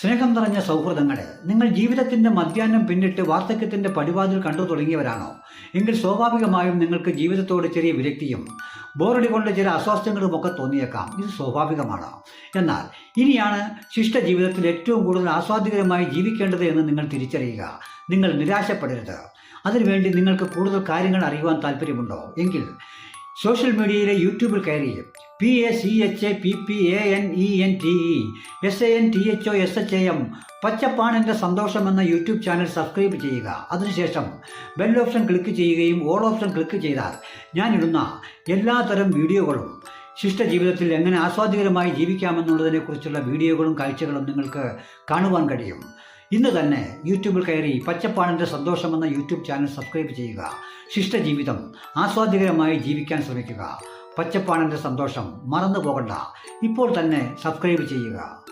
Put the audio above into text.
സ്നേഹം നിറഞ്ഞ സൗഹൃദങ്ങളെ നിങ്ങൾ ജീവിതത്തിന്റെ മധ്യാഹ്നം പിന്നിട്ട് വാർദ്ധക്യത്തിന്റെ പടിവാതിൽ കണ്ടു തുടങ്ങിയവരാണോ? എങ്കിൽ സ്വാഭാവികമായും നിങ്ങൾക്ക് ജീവിതത്തോട് ചെറിയ വിരക്തിയും ബോറടി കൊണ്ട് ചില അസ്വാസ്ഥ്യങ്ങളും ഒക്കെ തോന്നിയേക്കാം. ഇത് സ്വാഭാവികമാണ്. എന്നാൽ ഇനിയാണ് ശിഷ്ട ജീവിതത്തിൽ ഏറ്റവും കൂടുതൽ ആസ്വാദ്യകരമായി ജീവിക്കേണ്ടത് എന്ന് നിങ്ങൾ തിരിച്ചറിയുക. നിങ്ങൾ നിരാശപ്പെടരുത്. അതിനുവേണ്ടി നിങ്ങൾക്ക് കൂടുതൽ കാര്യങ്ങൾ അറിയുവാൻ താല്പര്യമുണ്ടോ എങ്കിൽ സോഷ്യൽ മീഡിയയിലെ യൂട്യൂബിൽ കയറി P A C H A P P A N E N T E S A N T H O S H A M പച്ചപ്പാണിന്റെ സന്തോഷം എന്ന യൂട്യൂബ് ചാനൽ സബ്സ്ക്രൈബ് ചെയ്യുക. അതിനുശേഷം ബെൽ ഓപ്ഷൻ ക്ലിക്ക് ചെയ്യുകയും ഓൾ ഓപ്ഷൻ ക്ലിക്ക് ചെയ്താൽ ഞാനിടുന്ന എല്ലാതരം വീഡിയോകളും ശിഷ്ട ജീവിതത്തിൽ എങ്ങനെ ആസ്വാദ്യകരമായി ജീവിക്കാമെന്നുള്ളതിനെക്കുറിച്ചുള്ള വീഡിയോകളും കാഴ്ചകളും നിങ്ങൾക്ക് കാണുവാൻ കഴിയും. ഇന്ന് തന്നെ യൂട്യൂബിൽ കയറി പച്ചപ്പാണിന്റെ സന്തോഷം എന്ന യൂട്യൂബ് ചാനൽ സബ്സ്ക്രൈബ് ചെയ്യുക. ശിഷ്ട ജീവിതം ആസ്വാദ്യകരമായി ജീവിക്കാൻ ശ്രമിക്കുക. പച്ചപ്പാണിന്റെ സന്തോഷം മറന്നു പോകണ്ട ഇപ്പോൾ തന്നെ സബ്സ്ക്രൈബ് ചെയ്യുക.